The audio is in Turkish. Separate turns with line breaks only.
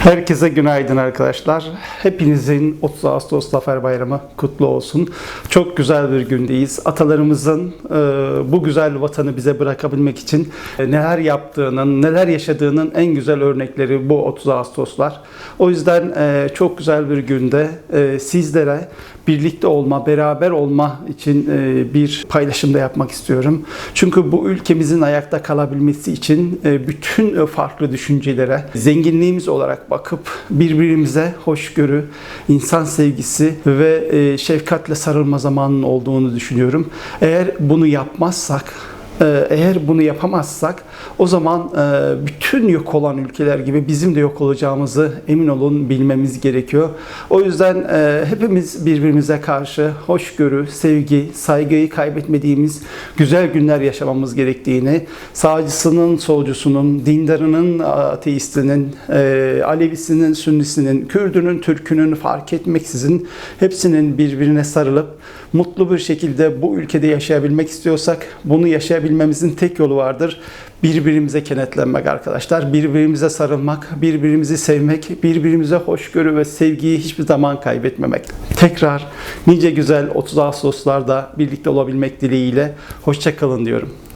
Herkese günaydın arkadaşlar. Hepinizin 30 Ağustos Zafer Bayramı kutlu olsun. Çok güzel bir gündeyiz. Atalarımızın e, bu güzel vatanı bize bırakabilmek için e, neler yaptığının, neler yaşadığının en güzel örnekleri bu 30 Ağustoslar. O yüzden e, çok güzel bir günde e, sizlere birlikte olma, beraber olma için e, bir paylaşımda yapmak istiyorum. Çünkü bu ülkemizin ayakta kalabilmesi için e, bütün farklı düşüncelere zenginliğimiz olarak bakıp birbirimize hoşgörü, insan sevgisi ve e, şefkatle sarılma zamanının olduğunu düşünüyorum. Eğer bunu yapmazsak eğer bunu yapamazsak o zaman e, bütün yok olan ülkeler gibi bizim de yok olacağımızı emin olun bilmemiz gerekiyor. O yüzden e, hepimiz birbirimize karşı hoşgörü, sevgi, saygıyı kaybetmediğimiz güzel günler yaşamamız gerektiğini, sağcısının, solcusunun, dindarının, ateistinin, e, Alevisinin, Sünnisinin, Kürdünün, Türkünün fark etmeksizin hepsinin birbirine sarılıp mutlu bir şekilde bu ülkede yaşayabilmek istiyorsak bunu yaşayabilmemizin tek yolu vardır. Birbirimize kenetlenmek arkadaşlar. Birbirimize sarılmak, birbirimizi sevmek, birbirimize hoşgörü ve sevgiyi hiçbir zaman kaybetmemek. Tekrar nice güzel 30 Ağustoslarda birlikte olabilmek dileğiyle hoşçakalın diyorum.